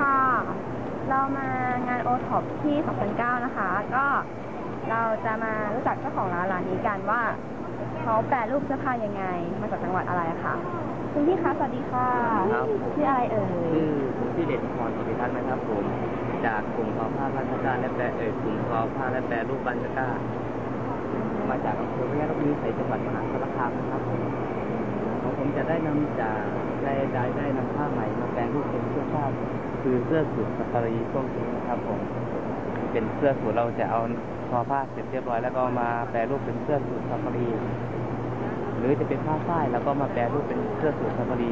ค่ะ เรามางานโอท็อปที่ 2009 นะคะ ก็เราจะมารู้จักเจ้าของร้านร้านนี้กันว่าเขาแปรรูปเสื้อผ้ายังไง มาจากจังหวัดอะไรคะคุณพี่คะสวัสดีค่ะครับ ชื่ออะไรเอ่ยชื่อพี่เด่นพรกิติพัฒน์นะครับผม จากกลุ่มทอผ้าพันธการและแปรเอ่อกลุ่มทอผ้าและแปรรูปบันธก้ามาจากอำเภอพญาลบุรีใส่จังหวัดมหาสารคามนะครับผมของผมจะได้นำจาก ได้ได้ได้นำผ้าไหมมาแปลรูปเป็นเสื้อผ้าคือเสื้อสูทสตรีพวกนี้นะครับผมเป็นเสื้อสูทเราจะเอาทอผ้าเสร็จเรียบร้อยแล้วก็มาแปรรูปเป็นเสื้อสูทสตรีหรือจะเป็นผ้าฝ้ายแล้วก็มาแปรรูปเป็นเสื้อสูทสตรี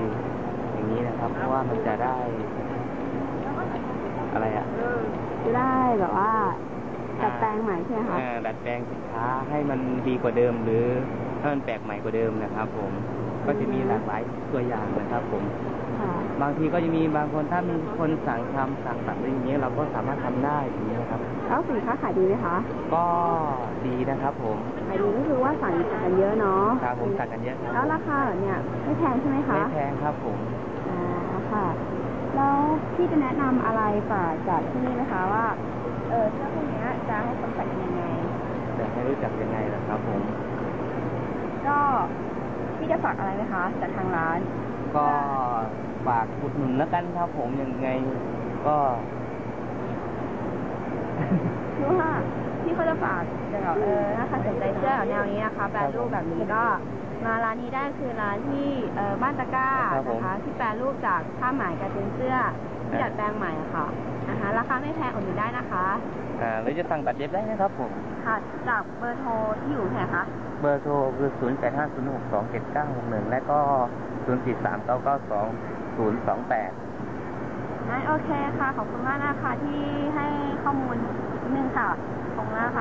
อย่างนี้นะครับ เพราะว่ามันจะได้ อะไรอะจะได้แบบว่าจัดแปลงใหม่ใช่ไหมคะเอ่อดัดแปลงสินค้าให้มันดีกว่าเดิมหรือให้มันแปลกใหม่กว่าเดิมนะครับ ผม ก็จะมีหลากหลายตัวอย่างนะครับ ผมค่ะบางทีก็จะมีบางคนถ้ามีคนสั่งทำสั่งตัดอะไรอย่างเงี้ยเราก็สามารถทำได้อย่างนี้ยนะครับแล้วสินค้าขายดีไหมคะ ก็ดีนะครับ ผมขายดีก็คือว่าสั่งสั่งกันเยอะเนาะครับผมสั่งกันเยอะครับแล้วราคาเหรอเนี่ยไม่แพงใช่ไหมคะไม่แพงครับผมอ่าค่ะแล้วพี่จะแนะนำอะไรฝากจากที่นี่ไหมคะว่าเออเสื้อพวกเนี้ยจะให้คนใส่กันยังไงแต่ให้รู้จักยังไงล่ะครับผม ก็ พี่จะฝากอะไรไหมคะจากทางร้าน ก็ฝากอุดหนุนแล้วกันครับผมยังไงก็คือว่าพี่เขาจะฝากจะแบบเออถ้าใครสนใจเสื้อแนวนี้นะคะแปรรูปแบบนี้ก็มาร้านนี้ได้คือร้านที่เออบ้านตะกร้าครับผมนะคะที่แปรรูปจากผ้าไหมกลายเป็นเสื้อ ที่ดัดแปลงใหม่อะค่ะนะคะราคาไม่แพงอุดหนุนได้นะคะอ่าหรือจะสั่งตัดเย็บได้นะครับผม ค่ะจากเบอร์โทรที่อยู่ที่ไหนคะ เบอร์โทรคือ 0 8 5 0 6 2 7 9 6 1 และก็ 0 4 3 9 9 2 0 2 8งั้นโอเคค่ะ ขอบคุณมากนะคะที่ให้ข้อมูลนิดนึงค่ะ ขอบคุณมากค่ะ